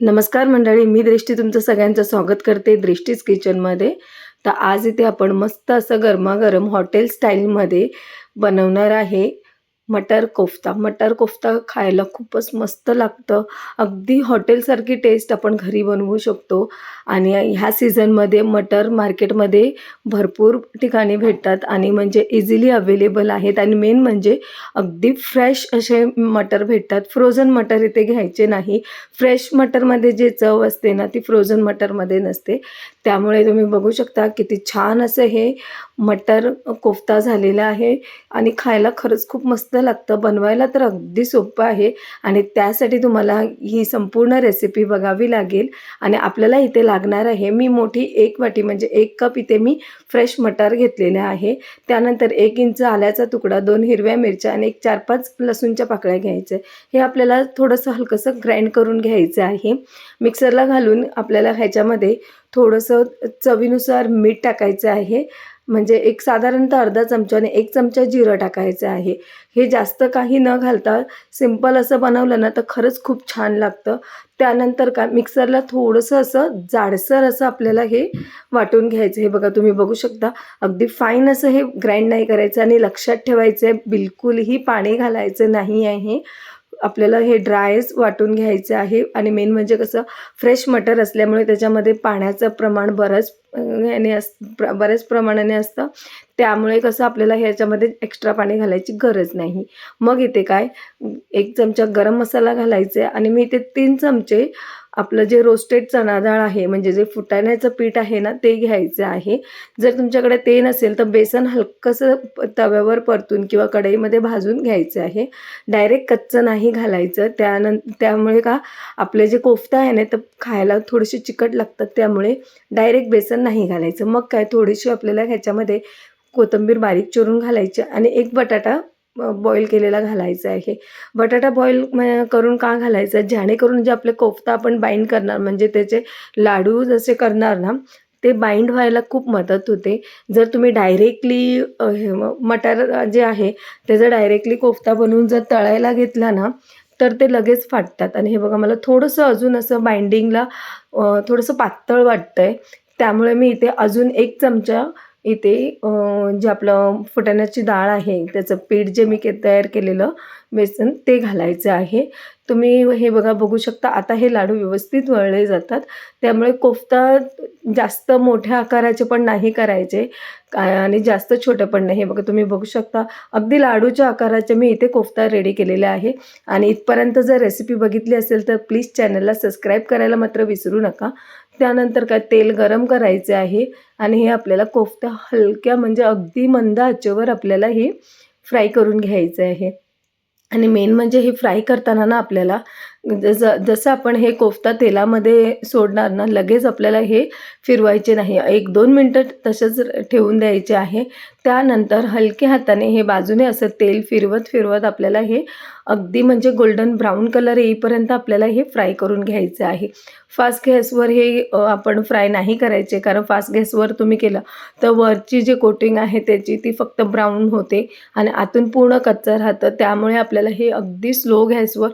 नमस्कार मंडळी मी दृष्टी तुमचं सगळ्यांचं स्वागत करते दृष्टीज किचनमध्ये तर आज इथे आपण मस्त असं गरमागरम हॉटेल स्टाईलमध्ये बनवणार आहे. मटर कोफ्ता. मटर कोफ्ता खायला खूपच मस्त लागतं. अगदी हॉटेलसारखी टेस्ट आपण घरी बनवू शकतो. आणि ह्या सीझनमध्ये मटर मार्केटमध्ये भरपूर ठिकाणी भेटतात आणि म्हणजे इझिली अवेलेबल आहेत. आणि मेन म्हणजे अगदी फ्रेश असे मटर भेटतात. फ्रोझन मटर इथे घ्यायचे नाही. फ्रेश मटरमध्ये जे चव असते ना ती फ्रोझन मटरमध्ये नसते. त्यामुळे तुम्ही बघू शकता किती छान असं हे मटर कोफ्ता झालेला आहे. आणि खायला खरंच खूप मस्त लागतं. बनवायला तर अगदी सोपं आहे आणि त्यासाठी तुम्हाला ही संपूर्ण रेसिपी बघावी लागेल. आणि आपल्याला इथे लागणार आहे मी मोठी एक वाटी म्हणजे एक कप इथे मी फ्रेश मटर घेतलेले आहे. त्यानंतर एक इंच आल्याचा तुकडा दोन हिरव्या मिरच्या आणि एक चार पाच लसूणच्या पाकळ्या घ्यायच्या हे आपल्याला थोडंसं हलकंसं ग्राइंड करून घ्यायचं आहे. मिक्सरला घालून आपल्याला ह्याच्यामध्ये थोडंसं चवीनुसार मीठ टाकायचं आहे. म्हणजे एक साधारणतः अर्धा चमचा आणि एक चमचा जिरं टाकायचं आहे. हे जास्त काही न घालता सिंपल असं बनवलं ना तर खरंच खूप छान लागतं. त्यानंतर का मिक्सरला थोडंसं असं जाडसर असं आपल्याला हे वाटून घ्यायचं. हे बघा तुम्ही बघू शकता. अगदी फाईन असं हे ग्राइंड नाही करायचं आणि लक्षात ठेवायचं आहे बिलकुलही पाणी घालायचं नाही आहे. आपल्याला हे ड्रायच वाटून घ्यायचं आहे. आणि मेन म्हणजे कसं फ्रेश मटर असल्यामुळे त्याच्यामध्ये पाण्याचं प्रमाण बरंच याने अस प्र बऱ्याच प्रमाणाने असतं. त्यामुळे कसं आपल्याला ह्याच्यामध्ये एक्स्ट्रा पाणी घालायची गरज नाही. मग इथे काय एक चमचा गरम मसाला घालायचा आहे. आणि मी इथे तीन चमचे आपलं जे रोस्टेड चणा डाळ आहे म्हणजे जे फुटाण्याचं पीठ आहे ना ते घ्यायचं आहे. जर तुमच्याकडे ते नसेल तर बेसन हलकंसं तव्यावर परतून किंवा कढईमध्ये भाजून घ्यायचं आहे. डायरेक्ट कच्चं नाही घालायचं. त्यानं त्यामुळे का आपले जे कोफ्ता आहे ना तर खायला थोडेसे चिकट लागतात त्यामुळे डायरेक्ट बेसन नाही घालायचं. मग काय थोडीशी आपल्याला ह्याच्यामध्ये कोथिंबीर बारीक चिरून घालायची आणि एक बटाटा बॉईल केलेला घालायचा आहे. बटाटा बॉईल करून का घालायचं? जेणेकरून जे आपले कोफ्ता आपण बाइंड करणार म्हणजे त्याचे लाडू जसे करणार ना ते बाइंड व्हायला खूप मदत होते. जर तुम्ही डायरेक्टली मटार जे आहे त्याचं डायरेक्टली कोफ्ता बनवून जर तळायला घेतला ना तर ते लगेच फाटतात. आणि हे बघा मला थोडंसं अजून असं बाइंडिंगला थोडंसं पातळ वाटतं आहे त्यामुळे मी इथे अजून एक चमचा इथे जे आपलं फुटाण्याची डाळ आहे त्याचं पीठ जे मी के तयार केलेलं बेसन ते घालायचं आहे. तुम्ही हे बघा बघू शकता आता हे लाडू व्यवस्थित वळले जातात. त्यामुळे कोफ्ता जास्त मोठ्या आकाराचे पण नाही करायचे आणि जास्त छोटे पण नाही. हे बघा तुम्ही बघू शकता अगदी लाडूच्या आकाराचे मी इथे कोफ्ता रेडी केलेले आहे. आणि इथपर्यंत जर रेसिपी बघितली असेल तर प्लीज चॅनलला सबस्क्राईब करायला मात्र विसरू नका. त्यानंतर काय तेल गरम करायचे आहे आणि हे आपल्याला कोफ्ता हलक्या म्हणजे अगदी मंद आचेवर आपल्याला हे फ्राय करून घ्यायचं आहे. आणि मेन म्हणजे हे फ्राय करताना ना आपल्याला जसं जसं आपण हे कोफ्ता तेलामध्ये सोडणार ना लगेच आपल्याला हे फिरवायचे नाही. एक दोन मिनटं तसंच ठेवून द्यायचे आहे. त्यानंतर हलक्या हाताने हे बाजूने असं तेल फिरवत फिरवत आपल्याला हे अगदी म्हणजे गोल्डन ब्राऊन कलर येईपर्यंत आपल्याला हे फ्राय करून घ्यायचं आहे. फास्ट गॅसवर हे आपण फ्राय नाही करायचे कारण फास्ट गॅसवर तुम्ही केलं तर वरची जी कोटिंग आहे त्याची ती फक्त ब्राऊन होते आणि आतून पूर्ण कच्चं राहतं. त्यामुळे आपल्याला हे अगदी स्लो गॅसवर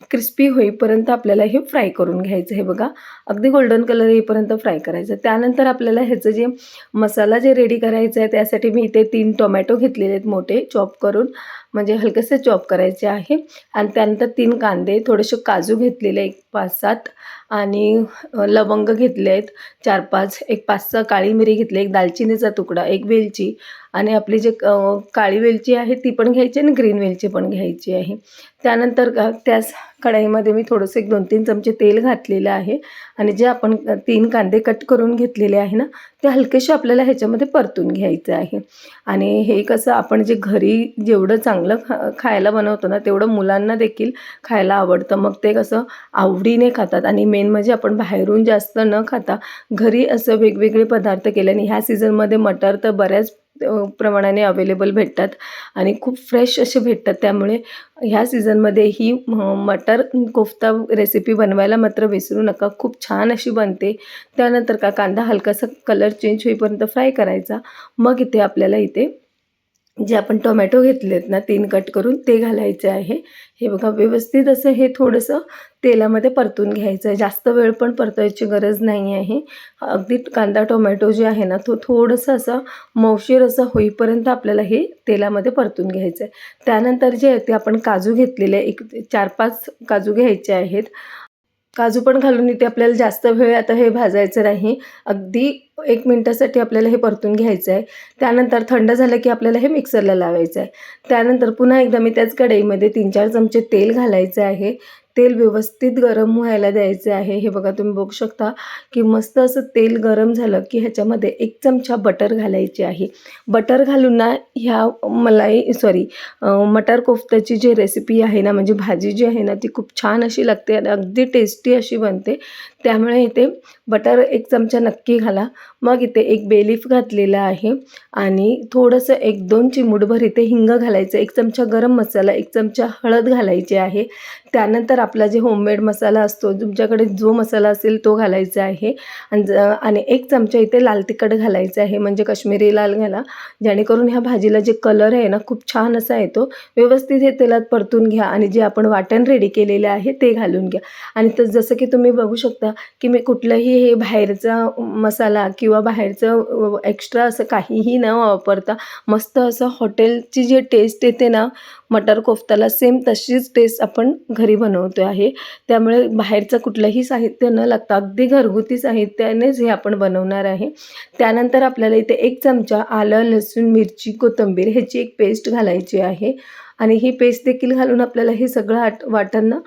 क्रिस्पी होईपर्यंत आपल्याला हे फ्राय करून घ्यायचं. हे बघा अगदी गोल्डन कलर येईपर्यंत फ्राय करायचं. त्यानंतर आपल्याला ह्याचं जे मसाला जे रेडी करायचं आहे त्यासाठी मी इथे तीन टोमॅटो घेतलेले आहेत मोठे चॉप करून. म्हणजे हलकेसे चॉप करायचे आहे. आणि त्यानंतर तीन कांदे थोडेसे काजू घेतलेले एक पाच सात आणि लवंग घेतले आहेत. चार पाच एक पाच सहा काळी मिरी घेतली एक दालचिनीचा तुकडा एक वेलची आणि आपली जे काळी वेलची आहे ती पण घ्यायची आणि ग्रीन वेलची पण घ्यायची आहे. त्यानंतर का त्याच कढईमध्ये मी थोडंसं एक दोन तीन चमचे तेल घातलेलं आहे आणि जे आपण तीन कांदे कट करून घेतलेले आहे ना ते हलकेसे आपल्याला ह्याच्यामध्ये परतून घ्यायचं आहे. आणि हे कसं आपण जे घरी जेवढं चांगलं खा खायला बनवतो ना तेवढं मुलांना देखील खायला आवडतं. मग ते कसं आव आवडीने खातात आणि मेन म्हणजे आपण बाहेरून जास्त न खाता घरी असं वेगवेगळे पदार्थ केल्याने ह्या सीझनमध्ये मटर तर बऱ्याच प्रमाणाने अवेलेबल भेटतात आणि खूप फ्रेश असे भेटतात. त्यामुळे ह्या सीझनमध्ये ही मटर कोफ्ता रेसिपी बनवायला मात्र विसरू नका. खूप छान अशी बनते. त्यानंतर का कांदा हलकासा कलर चेंज होईपर्यंत फ्राय करायचा. मग इथे आपल्याला इथे जे आपण टोमॅटो घेतलेत ना तीन कट करून ते घालायचे आहे. हे बघा व्यवस्थित असं हे थोडंसं तेलामध्ये परतून घ्यायचं आहे. जास्त वेळ पण परतायची गरज नाही आहे. अगदी कांदा टोमॅटो जे आहे ना तो थोडंसं असं मौशीर असं होईपर्यंत आपल्याला हे तेलामध्ये परतून घ्यायचं आहे. त्यानंतर जे आहे ते आपण काजू घेतलेले एक चार पाच काजू घ्यायचे आहेत. काजू पण घालून इथे आपल्याला जास्त वेळ आता हे भाजायचं नाही. अगदी एक मिनटासाठी आपल्याला हे परतून घ्यायचं आहे. त्यानंतर थंड झालं की आपल्याला हे मिक्सरला लावायचं आहे. त्यानंतर पुन्हा एकदा मी त्याच कढईमध्ये तीन चार चमचे तेल घालायचं आहे. तेल व्यवस्थित गरम व्हायला द्यायचे आहे. हे बघा तुम्ही बघू शकता की मस्त असं तेल गरम झालं की ह्याच्यामध्ये एक चमचा बटर घालायची आहे. बटर घालून ना ह्या मलाई सॉरी मटर कोफ्त्याची जी रेसिपी आहे ना म्हणजे भाजी जी आहे ना ती खूप छान अशी लागते आणि अगदी टेस्टी अशी बनते. त्यामुळे इथे बटर एक चमचा नक्की घाला. मग इथे एक बेलीफ घातलेला आहे आणि थोडंसं एक दोन चिमूटभर इथे हिंग घालायचं. एक चमचा गरम मसाला एक चमचा हळद घालायची आहे. त्यानंतर आपला जे होममेड मसाला असतो तुमच्याकडे जो मसाला असेल तो घालायचा आहे. आणि ज आणि एक चमचा इथे लाल तिखट घालायचं आहे म्हणजे काश्मीरी लाल घाला. जेणेकरून ह्या भाजीला जे कलर आहे ना खूप छान असा येतो. व्यवस्थित हे तेलात परतून घ्या आणि जे आपण वाटण रेडी केलेले आहे ते घालून घ्या. आणि तर जसं की तुम्ही बघू शकता की मी कुठलंही हे बाहेरचा मसाला किंवा बाहेरचं एक्स्ट्रा असं काहीही न वापरता मस्त असं हॉटेलची जी टेस्ट येते ना मटर कोफ्ताला सेम तशीच टेस्ट आपण घरी बनवतो आहे. त्यामुळे बाहेरचं कुठलंही साहित्य न लागता अगदी घरगुती साहित्यानेच हे आपण बनवणार आहे. त्यानंतर आपल्याला इथे एक चमचा आलं लसूण मिरची कोथिंबीर ह्याची एक पेस्ट घालायची आहे. आणि ही पेस्ट देखील घालून आपल्याला हे सगळं आट वाटांना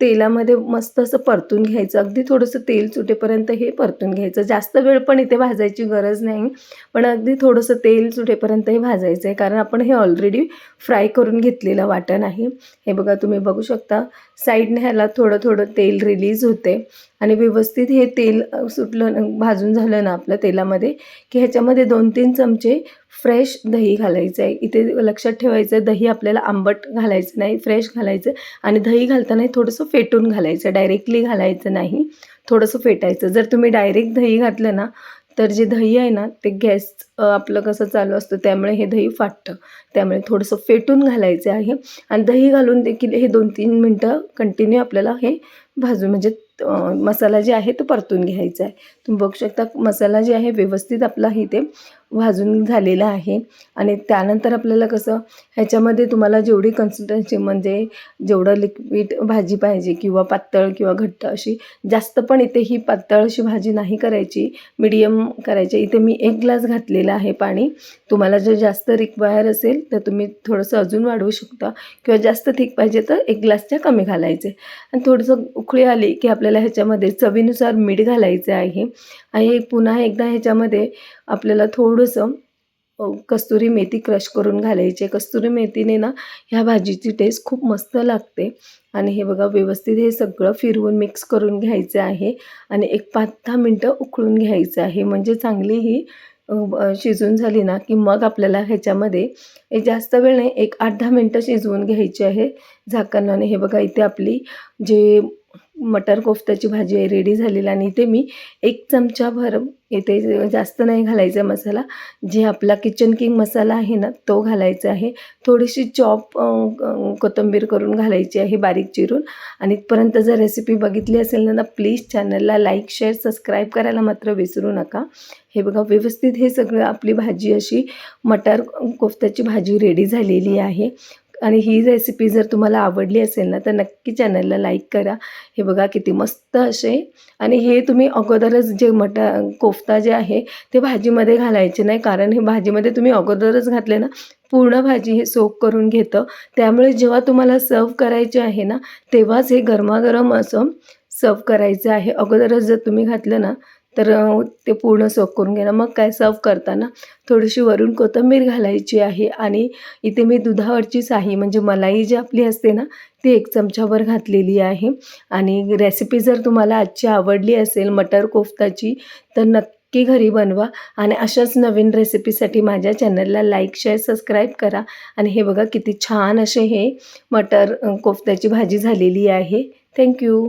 तेलामध्ये मस्त असं परतून घ्यायचं. अगदी थोडंसं तेल सुटेपर्यंत हे परतून घ्यायचं. जास्त वेळ पण इथे भाजायची गरज नाही. पण अगदी थोडंसं तेल सुटेपर्यंत हे भाजायचं आहे कारण आपण हे ऑलरेडी फ्राय करून घेतलेलं वाटण आहे. हे बघा तुम्ही बघू शकता. साईडने ह्याला थोडं थोडं तेल रिलीज होते. आणि व्यवस्थित हे तेल सुटलं भाजून झालं ना आपलं तेलामध्ये की ह्याच्यामध्ये दोन तीन चमचे फ्रेश दही घालायचं आहे. इथे लक्षात ठेवायचं दही आपल्याला आंबट घालायचं नाही फ्रेश घालायचं. आणि दही घालताना थोडंसं फेटून घालायचं डायरेक्टली घालायचं नाही थोडंसं फेटायचं. जर तुम्ही डायरेक्ट दही घातलं ना तर जे दही आहे ना ते गॅस आपलं कसं चालू असतं त्यामुळे हे दही फाटतं. त्यामुळे थोडंसं फेटून घालायचं आहे. आणि दही घालून देखील हे दोन तीन मिनटं कंटिन्यू आपल्याला हे भाजून म्हणजे मसाला जे आहे तो परतून घ्यायचा आहे. तुम्ही बघू शकता मसाला जे आहे व्यवस्थित आपला इथे भाजून झालेला आहे. आणि त्यानंतर आपल्याला कसं ह्याच्यामध्ये तुम्हाला जेवढी कन्सिस्टन्सी म्हणजे जेवढं लिक्विड भाजी पाहिजे किंवा पातळ किंवा घट्ट अशी जास्त पण इथे ही पातळ अशी भाजी नाही करायची. मिडियम करायची. इथे मी एक ग्लास घातलेला आहे पाणी. तुम्हाला जर जास्त रिक्वायर असेल तर तुम्ही थोडंसं अजून वाढवू शकता. किंवा जास्त थिक पाहिजे तर एक ग्लासच्या कमी घालायचे. आणि थोडंसं उकळी आली की आपल्याला ह्याच्यामध्ये चवीनुसार मीठ घालायचं आहे. आणि पुन्हा एकदा ह्याच्यामध्ये आपल्याला थोडंसं कस्तुरी मेथी क्रश करून घालायची. कस्तुरी मेथीने ना ह्या भाजीची टेस्ट खूप मस्त लागते. आणि हे बघा व्यवस्थित हे सगळं फिरवून मिक्स करून घ्यायचं आहे. आणि एक पाच दहा मिनटं उकळून घ्यायचं आहे. म्हणजे चांगली ही शिजून झाली ना की मग आपल्याला ह्याच्यामध्ये जास्त वेळ नाही एक आठ दहा मिनटं शिजवून घ्यायची आहे झाकणाने हे बघा इथे आपली जे मटर कोफ्त्याची भाजी आहे रेडी झालेली आणि इथे मी एक चमचाभर इथे जास्त नाही घालायचा मसाला. जे आपला किचन किंग मसाला आहे ना तो घालायचा आहे. थोडीशी चॉप कोथिंबीर करून घालायची आहे बारीक चिरून. आणि इथपर्यंत जर रेसिपी बघितली असेल ना प्लीज चॅनलला लाईक शेअर सबस्क्राईब करायला मात्र विसरू नका. हे बघा व्यवस्थित हे सगळं आपली भाजी अशी मटार कोफ्त्याची भाजी रेडी झालेली आहे. आणि ही रेसिपी जर तुम्हाला आवडली असेल ना तर नक्की चॅनलला लाईक करा. हे बघा किती मस्त असे. आणि हे तुम्ही अगोदरच जे मटा कोफ्ता जे आहे ते भाजीमध्ये घालायचे नाही. कारण हे भाजीमध्ये तुम्ही अगोदरच घातले ना पूर्ण भाजी हे सोप करून घेतं. त्यामुळे जेव्हा तुम्हाला सर्व करायचे आहे ना तेव्हाच हे गरमागरम असं सर्व करायचं आहे. अगोदरच जर तुम्ही घातलं ना तर ते पूर्ण सोक करून घेणं. मग काय सर्व करताना थोडीशी वरून कोथिंबीर घालायची आहे आणि इथे मी दुधावरची साही म्हणजे मलाई जी आपली असते ना ती एक चमचाभर घातलेली आहे. आणि रेसिपी जर तुम्हाला आजची आवडली असेल मटर कोफ्ताची तर नक्की घरी बनवा. आणि अशाच नवीन रेसिपीसाठी माझ्या चॅनलला लाईक शेअर सबस्क्राईब करा. आणि हे बघा किती छान असे हे मटर कोफ्त्याची भाजी झालेली आहे. थँक्यू